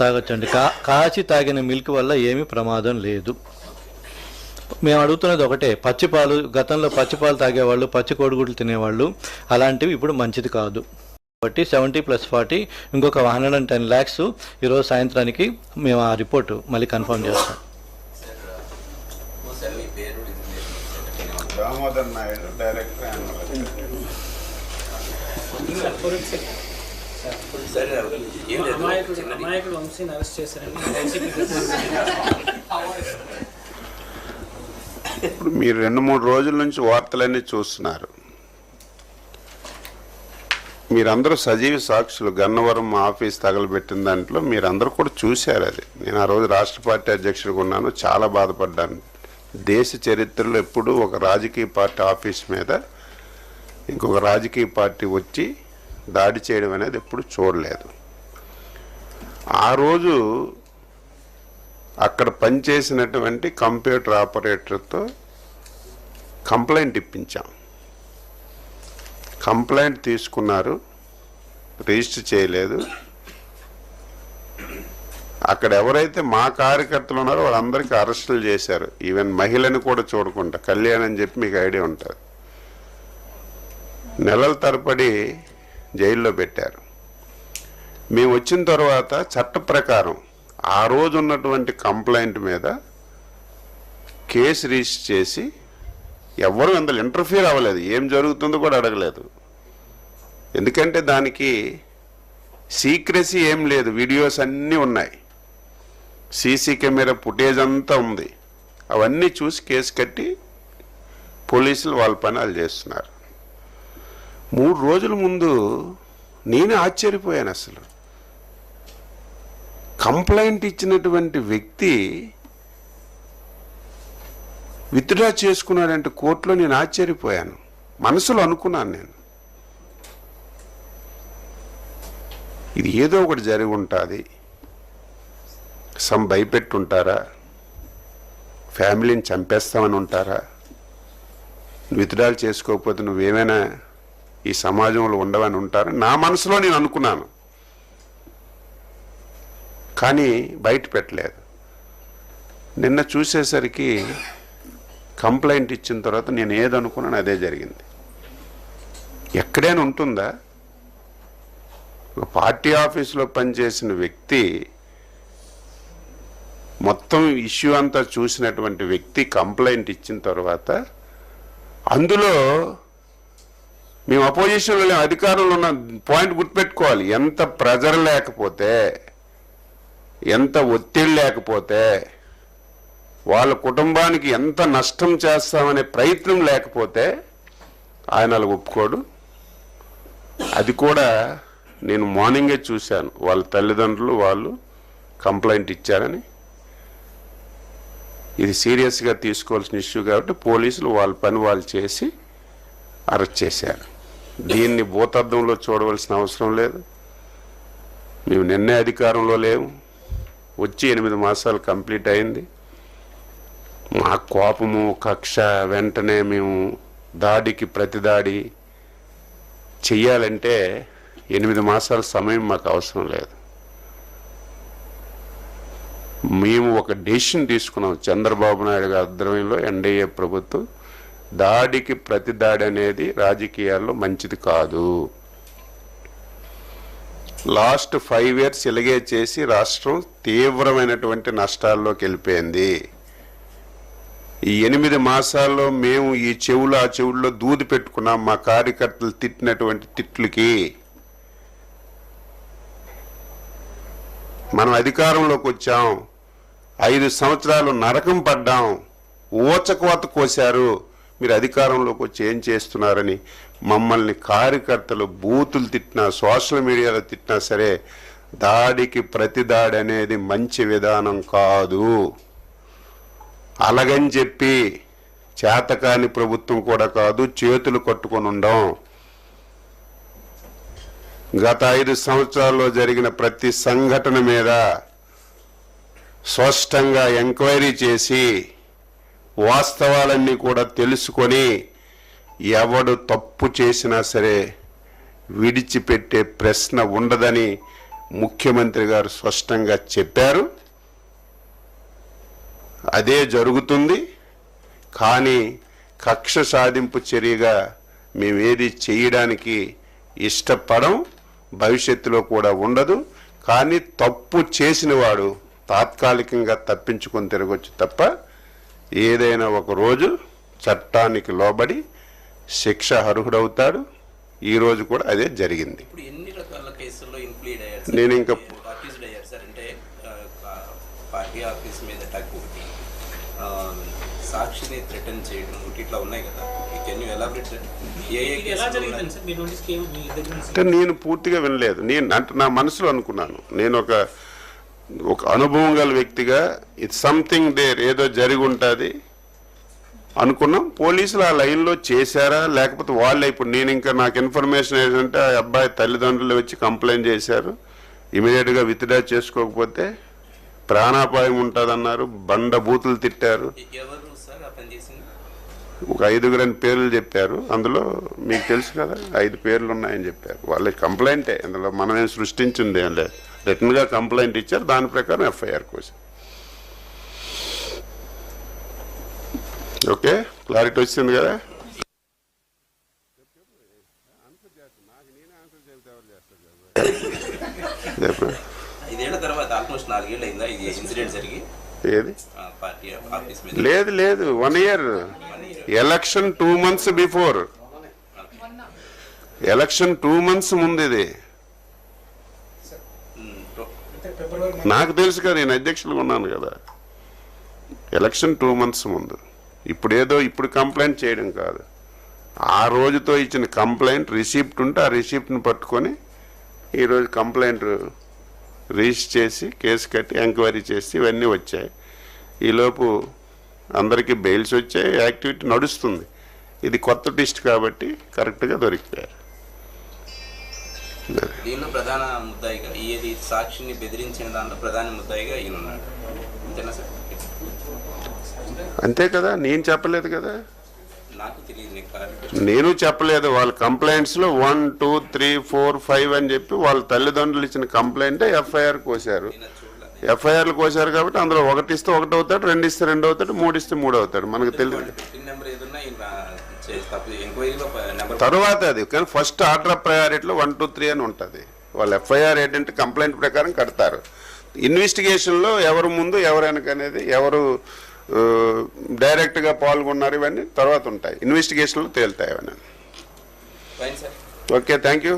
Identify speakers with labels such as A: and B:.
A: తాగొచ్చండి. కా కాచి తాగిన మిల్క్ వల్ల ఏమీ ప్రమాదం లేదు. మేము అడుగుతున్నది ఒకటే పచ్చిపాలు గతంలో పచ్చిపాలు తాగేవాళ్ళు పచ్చి కోడిగుడ్లు తినేవాళ్ళు అలాంటివి ఇప్పుడు మంచిది కాదు. కాబట్టి సెవెంటీ ప్లస్ ఫార్టీ ఇంకొక హండ్రెడ్ అండ్ టెన్ ల్యాక్స్ ఈరోజు సాయంత్రానికి మేము ఆ రిపోర్టు మళ్ళీ కన్ఫర్మ్ చేస్తాం.
B: దామోదర్ నాయుడు డైరెక్టర్
C: సరే ఏం లేదు.
D: అమాయకుడు
C: చిన్నది.
D: అమాయకుడు వంశీని అరెస్ట్ చేశారని వైసీపీ
B: ఇప్పుడు మీరు రెండు మూడు రోజుల నుంచి వార్తలన్నీ చూస్తున్నారు. మీరందరూ సజీవ సాక్షులు. గన్నవరం ఆఫీస్ తగలబెట్టిన దాంట్లో మీరందరూ కూడా చూశారు అది. నేను ఆ రోజు రాష్ట్ర పార్టీ అధ్యక్షుడిగా ఉన్నాను. చాలా బాధపడ్డాను. దేశ చరిత్రలో ఎప్పుడూ ఒక రాజకీయ పార్టీ ఆఫీస్ మీద ఇంకొక రాజకీయ పార్టీ వచ్చి దాడి చేయడం అనేది ఎప్పుడు చూడలేదు. ఆ రోజు అక్కడ పనిచేసినటువంటి కంప్యూటర్ ఆపరేటర్తో కంప్లైంట్ ఇప్పించాం. కంప్లైంట్ తీసుకున్నారు. రిజిస్టర్ చేయలేదు. అక్కడ ఎవరైతే మా కార్యకర్తలు ఉన్నారో వాళ్ళందరికీ అరెస్టులు చేశారు. ఈవెన్ మహిళని కూడా చూడకుండా. కళ్యాణ్ అని చెప్పి మీకు ఐడియా ఉంటుంది. నెలల తరపడి జైల్లో పెట్టారు. మేము వచ్చిన తర్వాత చట్ట ప్రకారం ఆ రోజు ఉన్నటువంటి కంప్లైంట్ మీద కేసు రిజిస్టర్ చేసి ఎవరు అందులో ఇంటర్ఫియర్ అవ్వలేదు. ఏం జరుగుతుందో కూడా అడగలేదు. ఎందుకంటే దానికి సీక్రసీ ఏం లేదు. వీడియోస్ అన్నీ ఉన్నాయి. సీసీ కెమెరా ఫుటేజ్ అంతా ఉంది. అవన్నీ చూసి కేసు కట్టి పోలీసులు వాళ్ళ పని వాళ్ళు చేస్తున్నారు. మూడు రోజుల ముందు నేనే ఆశ్చర్యపోయాను అసలు. కంప్లైంట్ ఇచ్చినటువంటి వ్యక్తి విత్డ్రా చేసుకున్నాడంటే కోర్టులో నేను ఆశ్చర్యపోయాను. మనసులో అనుకున్నాను నేను. ఇది ఏదో ఒకటి జరిగి ఉంటుంది. సమ్ భయపెట్టుంటారా? ఫ్యామిలీని చంపేస్తామని ఉంటారా? విత్డ్రాల్ చేసుకోకపోతే నువ్వేమైనా ఈ సమాజంలో ఉండవని ఉంటారని నా మనసులో నేను అనుకున్నాను. కానీ బయట పెట్టలేదు. నిన్న చూసేసరికి కంప్లైంట్ ఇచ్చిన తర్వాత నేను ఏదనుకున్నాను అదే జరిగింది. ఎక్కడైనా ఉంటుందా? ఒక పార్టీ ఆఫీసులో పనిచేసిన వ్యక్తి మొత్తం ఇష్యూ అంతా చూసినటువంటి వ్యక్తి కంప్లైంట్ ఇచ్చిన తర్వాత అందులో మేము అపోజిషన్లో లేము, అధికారంలో ఉన్న పాయింట్ గుర్తుపెట్టుకోవాలి. ఎంత ప్రెజర్ లేకపోతే ఎంత ఒత్తిడి లేకపోతే వాళ్ళ కుటుంబానికి ఎంత నష్టం చేస్తామనే ప్రయత్నం లేకపోతే ఆయన అలా ఒప్పుకోడు. అది కూడా నేను మార్నింగే చూశాను. వాళ్ళ తల్లిదండ్రులు వాళ్ళు కంప్లైంట్ ఇచ్చారని. ఇది సీరియస్గా తీసుకోవాల్సిన ఇష్యూ కాబట్టి పోలీసులు వాళ్ళ పని వాళ్ళు చేసి అరెస్ట్ చేశారు. దీన్ని భూతార్థంలో చూడవలసిన అవసరం లేదు. మేము నిన్నే అధికారంలో లేవు. వచ్చి ఎనిమిది మాసాలు కంప్లీట్ అయింది. మా కోపము కక్ష వెంటనే మేము దాడికి ప్రతిదాడి చెయ్యాలంటే ఎనిమిది మాసాల సమయం మాకు అవసరం లేదు. మేము ఒక డెసిషన్ తీసుకున్నాం. చంద్రబాబు నాయుడు గారి ఆధ్వర్యంలో ఎన్డీఏ ప్రభుత్వం దాడికి ప్రతి దాడి అనేది రాజకీయాల్లో మంచిది కాదు. లాస్ట్ ఫైవ్ ఇయర్స్ ఇలాగే చేసి రాష్ట్రం తీవ్రమైనటువంటి నష్టాల్లోకి వెళ్ళిపోయింది. ఈ ఎనిమిది మాసాల్లో మేము ఈ చెవులు ఆ చెవుల్లో దూది పెట్టుకున్నాం మా కార్యకర్తలు తిట్టినటువంటి తిట్లకి. మనం అధికారంలోకి వచ్చాం ఐదు సంవత్సరాలు నరకం పడ్డాం ఊచకోత కోశారు. మీరు అధికారంలోకి వచ్చి ఏం చేస్తున్నారని మమ్మల్ని కార్యకర్తలు బూతులు తిట్టినా సోషల్ మీడియాలో తిట్టినా సరే దాడికి ప్రతి దాడి అనేది మంచి విధానం కాదు. అలాగని చెప్పి చేతకాని ప్రభుత్వం కూడా కాదు చేతులు కట్టుకొని ఉండం. గత ఐదు సంవత్సరాల్లో జరిగిన ప్రతి సంఘటన మీద స్పష్టంగా ఎంక్వైరీ చేసి వాస్తవాలన్నీ కూడా తెలుసుకొని ఎవడు తప్పు చేసినా సరే విడిచిపెట్టే ప్రశ్న ఉండదని ముఖ్యమంత్రి గారు స్పష్టంగా చెప్పారు. అదే జరుగుతుంది. కానీ కక్ష సాధింపు చర్యగా మేమేది చేయడానికి ఇష్టపడం భవిష్యత్తులో కూడా ఉండదు. కానీ తప్పు చేసిన వాడు తాత్కాలికంగా తప్పించుకొని తిరగొచ్చు తప్ప ఏదైనా ఒక రోజు చట్టానికి లోబడి శిక్ష అర్హుడవుతాడు. ఈ రోజు కూడా అదే జరిగింది.
C: ఇప్పుడు ఎన్ని రకాల కేసుల్లో ఇన్క్లూడ్ అయ్యారు
B: నేను ఇంకా-
C: పార్టీ ఆఫీస్ మీద అటాక్ ఒకటి ఆ, సాక్షిని థ్రెటన్ చేయడం ఇట్లా ఉన్నాయి కదా. కెన్ యూ ఎలాబరేట్
B: అంటే నేను పూర్తిగా వినలేదు. నేను అంటే నా మనసులో అనుకున్నాను. నేను ఒక ఒక అనుభవం గల వ్యక్తిగా ఇట్ సంథింగ్ దేర్ ఏదో జరిగి ఉంటుంది అనుకున్నాం. పోలీసులు ఆ లైన్లో చేశారా? లేకపోతే వాళ్ళే ఇప్పుడు నేను ఇంకా నాకు ఇన్ఫర్మేషన్ ఏంటంటే ఆ అబ్బాయి తల్లిదండ్రులు వచ్చి కంప్లైంట్ చేశారు. ఇమీడియట్గా విత్డ్రా చేసుకోకపోతే ప్రాణాపాయం ఉంటుందన్నారు. బండ బూతులు తిట్టారు ఒక ఐదుగురని పేర్లు చెప్పారు. అందులో మీకు తెలుసు కదా ఐదు పేర్లు ఉన్నాయని చెప్పారు. వాళ్ళ కంప్లైంటే. అందులో మనం ఏం సృష్టించింది ఏం లేదు. రిటర్న్గా కంప్లైంట్ ఇచ్చారు దాని ప్రకారం ఎఫ్ఐఆర్ కోసం ఓకే క్లారిటీ వచ్చింది కదా? ఏది? లేదు లేదు one year. Election two months before. Election two months ముందు ఇది. నాకు తెలుసు కదా నేను అధ్యక్షులుగా ఉన్నాను కదా. ఎలక్షన్ టూ మంత్స్ ముందు. ఇప్పుడు ఏదో ఇప్పుడు కంప్లైంట్ చేయడం కాదు. ఆ రోజుతో ఇచ్చిన కంప్లైంట్ రిసీప్ట్ ఉంటే ఆ రిసీప్ట్ని పట్టుకొని ఈరోజు కంప్లైంట్ రిజిస్టర్ చేసి కేసు కట్టి ఎంక్వైరీ చేసి ఇవన్నీ వచ్చాయి. ఈలోపు అందరికీ బెయిల్స్ వచ్చాయి యాక్టివిటీ నడుస్తుంది. ఇది కొత్త టిస్ట్ కాబట్టి కరెక్ట్గా దొరికిపోయారు.
C: దీనిలో ప్రధాన ముద్దాయిగా ఏది సాక్షిని బెదిరించిన దాంట్లో ప్రధాన ముద్దాయిగా ఈయన ఉన్నాడు. అంతేనా సార్?
B: అంతే కదా నేను చెప్పలేదు కదా.
C: నాకు తెలియదు
B: నేను చెప్పలేదు వాళ్ళ కంప్లైంట్స్లో one two three four five అని చెప్పి వాళ్ళ తల్లిదండ్రులు ఇచ్చిన కంప్లైంట్ ఎఫ్ఐఆర్
C: చూడలేదు.
B: ఎఫ్ఐఆర్లు కోసారు కాబట్టి అందులో ఒకటి ఇస్తే ఒకటి అవుతాడు రెండు ఇస్తే రెండు అవుతాడు మూడు ఇస్తే మూడు అవుతాడు. మనకు తెలియదు తర్వాత అది కానీ ఫస్ట్ ఆర్డర్ ఆఫ్ ప్రయారిటీలో వన్ టూ త్రీ అని ఉంటుంది. వాళ్ళు ఎఫ్ఐఆర్ ఏంటంటే కంప్లైంట్ ప్రకారం కడతారు. ఇన్వెస్టిగేషన్లో ఎవరు ముందు ఎవరు వెనక అనేది ఎవరు డైరెక్ట్గా పాల్గొన్నారు ఇవన్నీ తర్వాత ఉంటాయి. ఇన్వెస్టిగేషన్లో తేలుతాయి అవన్నీ. Okay thank you